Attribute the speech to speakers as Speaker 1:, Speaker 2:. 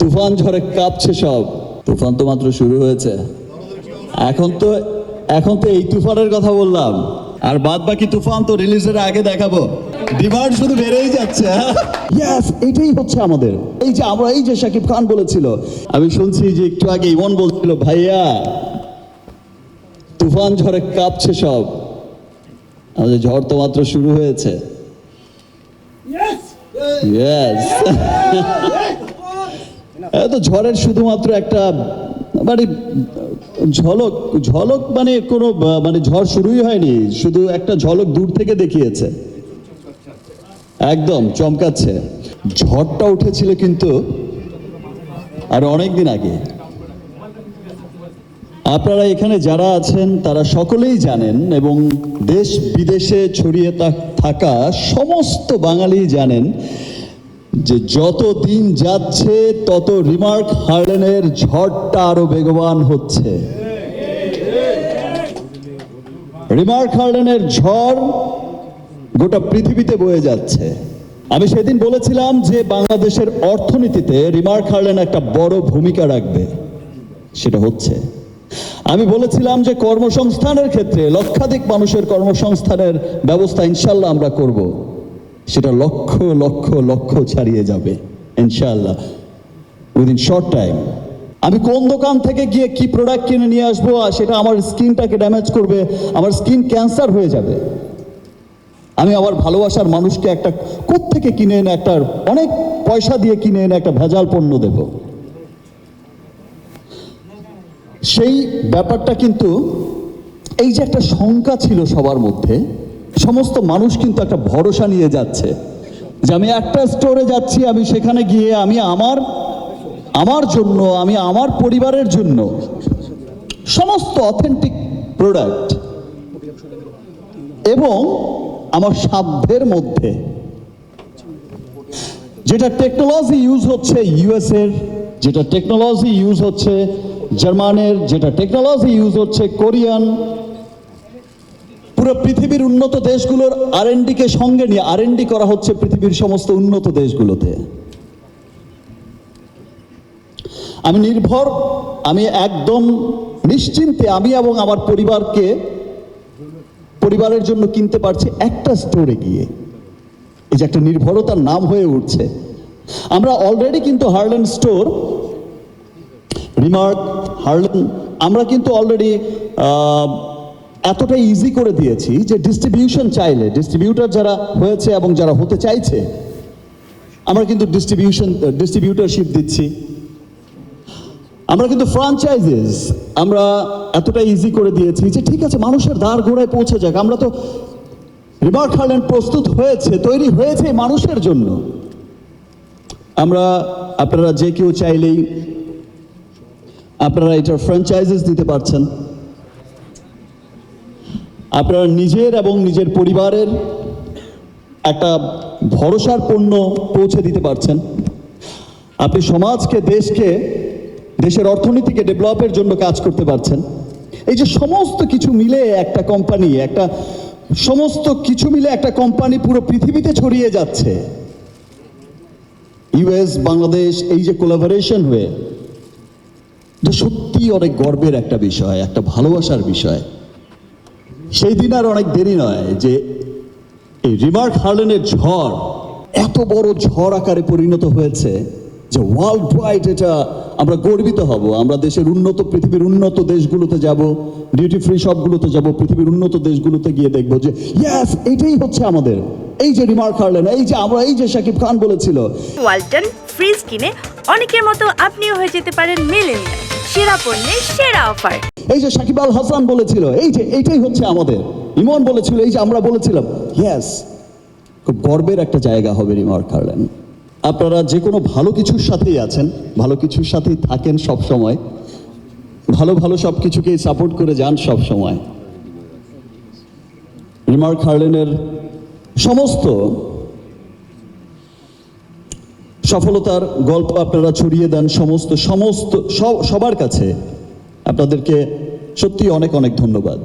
Speaker 1: তুফান ঝড়ে কাঁপছে সব। তুফান তো মাত্র শুরু হয়েছে। এখন তো এখন তো এই তুফানের কথা বললাম। আর বাদ বাকি তুফান তো রিলিজের আগে দেখাবো। ডিমান্ড শুধু বেড়েই যাচ্ছে। ইয়াস এটাই হচ্ছে আমাদের। এই যে আমরা এই যে শাকিব খান বলেছিল আমি শুনছি যে একটু আগে ইমন বলছিল ভাইয়া তুফান ঝড়ে কাঁপছে সব। আমাদের ঝড় তো মাত্র শুরু হয়েছে। ইয়েস তো ঝড়ের শুধুমাত্র একটা মানে ঝলক ঝলক মানে কোনো মানে ঝড় শুরুই হয়নি, শুধু একটা ঝলক দূর থেকে দেখিয়েছে। একদম, চমকাচ্ছে। ঝড়টা উঠেছিল কিন্তু আর অনেক দিন আগে। আপনারা এখানে যারা আছেন, তারা সকলেই জানেন এবং দেশ বিদেশে ছড়িয়ে থাকা সমস্ত বাঙালি জানেন যে যত দিন যাচ্ছে, তত রিমার্ক হার্লেনের ঝড়টা আরও বেগবান হচ্ছে। রিমার্ক হার্লেনের ঝড় গোটা পৃথিবীতে বয়ে যাচ্ছে। আমি সেদিন বলেছিলাম যে বাংলাদেশের অর্থনীতিতে রিমার্ক হার্লেন একটা বড় ভূমিকা রাখবে। সেটা হচ্ছে, আমি বলেছিলাম যে কর্মসংস্থানের ক্ষেত্রে লক্ষাধিক মানুষের কর্মসংস্থানের ব্যবস্থা ইনশাল্লাহ আমরা করব। সেটা লক্ষ লক্ষ লক্ষ ছাড়িয়ে যাবে ইনশাল্লাহ উইদিন শর্ট টাইম আমি কোন দোকান থেকে গিয়ে কি প্রোডাক্ট কিনে নিয়ে আসব আর সেটা আমার স্কিনটাকে ড্যামেজ করবে, আমার স্কিন ক্যান্সার হয়ে যাবে। আমি আমার ভালোবাসার মানুষকে একটা থেকে কিনে এনে একটা, অনেক পয়সা দিয়ে কিনে এনে একটা ভেজাল পণ্য দেব। সেই ব্যাপারটা কিন্তু, এই যে একটা শঙ্কা ছিল সবার মধ্যে সমস্ত মানুষ কিন্তু একটা ভরসা নিয়ে যাচ্ছে যে আমি একটা স্টোরে যাচ্ছি, আমি সেখানে গিয়ে আমি আমার আমার জন্য, আমি আমার পরিবারের জন্য সমস্ত অথেন্টিক প্রোডাক্ট এবং আমার সাধ্যের মধ্যে যেটা টেকনোলজি ইউজ হচ্ছে ইউএস এর যেটা টেকনোলজি ইউজ হচ্ছে জার্মানের, যেটা টেকনোলজি ইউজ হচ্ছে কোরিয়ান পুরো পৃথিবীর উন্নত দেশগুলোর আর কে সঙ্গে নিয়ে আর করা হচ্ছে পৃথিবীর সমস্ত উন্নত দেশগুলোতে। আমি নির্ভর, আমি একদম নিশ্চিন্তে আমি এবং আমার পরিবারকে, পরিবারের জন্য কিনতে পারছি একটা স্টোরে গিয়ে। এই যে একটা নির্ভরতার নাম হয়ে উঠছে। আমরা অলরেডি কিন্তু হার্লেন স্টোর রিমার্ক হার্লেন আমরা কিন্তু অলরেডি এতটা ইজি করে দিয়েছি যে ডিস্ট্রিবিউশন চাইলে ডিস্ট্রিবিউটার যারা হয়েছে এবং যারা হতে চাইছে, আমরা কিন্তু ডিস্ট্রিবিউশন ডিস্ট্রিবিউটারশিপ দিচ্ছি। আমরা কিন্তু ফ্রাঞ্চাইজিস আমরা এতটা ইজি করে দিয়েছি যে ঠিক আছে, মানুষের দ্বার ঘোড়ায় পৌঁছে যাক। আমরা তো রিমার্ক হার্লেন প্রস্তুত হয়েছে, তৈরি হয়েছে মানুষের জন্য। আমরা, আপনারা যে কেউ চাইলেই আপনারা এটার ফ্র্যাঞ্চাইজিস দিতে পারছেন। আপনারা নিজের এবং নিজের পরিবারের একটা ভরসার পণ্য পৌঁছে দিতে পারছেন। আপনি সমাজকে, দেশকে, দেশের অর্থনীতিকে ডেভেলপের জন্য কাজ করতে পারছেন। এই যে সমস্ত কিছু মিলে একটা কোম্পানি, একটা সমস্ত কিছু মিলে একটা কোম্পানি পুরো পৃথিবীতে ছড়িয়ে যাচ্ছে। ইউএস বাংলাদেশ, এই যে কোলাবোরেশন হয়ে তো সত্যি অনেক গর্বের একটা বিষয়, একটা ভালোবাসার বিষয়। সেই দিন আর অনেক দেরি নয় যে এই রিমার্ক হার্লেনের ঝড় এত বড় ঝড় আকারে পরিণত হয়েছে যে ওয়ার্ল্ড ওয়াইড এটা আমরা গর্বিত হব। আমরা দেশের উন্নত, পৃথিবীর উন্নত দেশগুলোতে যাব ডিউটি ফ্রি শপগুলোতে যাব, পৃথিবীর উন্নত দেশগুলোতে গিয়ে দেখব যে ইয়াস এটাই হচ্ছে আমাদের। এই যে রিমার্ক হার্লেন, এই যে আমরা, এই যে শাকিব খান বলেছিল।
Speaker 2: ওয়ালটন ফ্রিজ কিনে অনেকের মতো আপনিও হয়ে যেতে পারেন মিলেনিয়াল। সেরা পণ্যের সেরা অফার।
Speaker 1: এই যে সাকিব আল হাসান বলেছিল, এই যে এইটাই হচ্ছে আমাদের। ইমন বলেছিল, এই যে আমরা বলেছিলাম ইয়েস খুব গর্বের একটা জায়গা হবে রিমার্ক হার্লেন আপনারা যে কোনো ভালো কিছুর সাথেই আছেন, ভালো কিছুর সাথেই থাকেন সব সময়। ভালো ভালো সব কিছুকেই সাপোর্ট করে যান সব সময়। রিমার্ক হার্লেনের সমস্ত সফলতার গল্প আপনারা ছড়িয়ে দেন, সমস্ত সমস্ত সবার কাছে। আপনাদেরকে সত্যি অনেক অনেক ধন্যবাদ।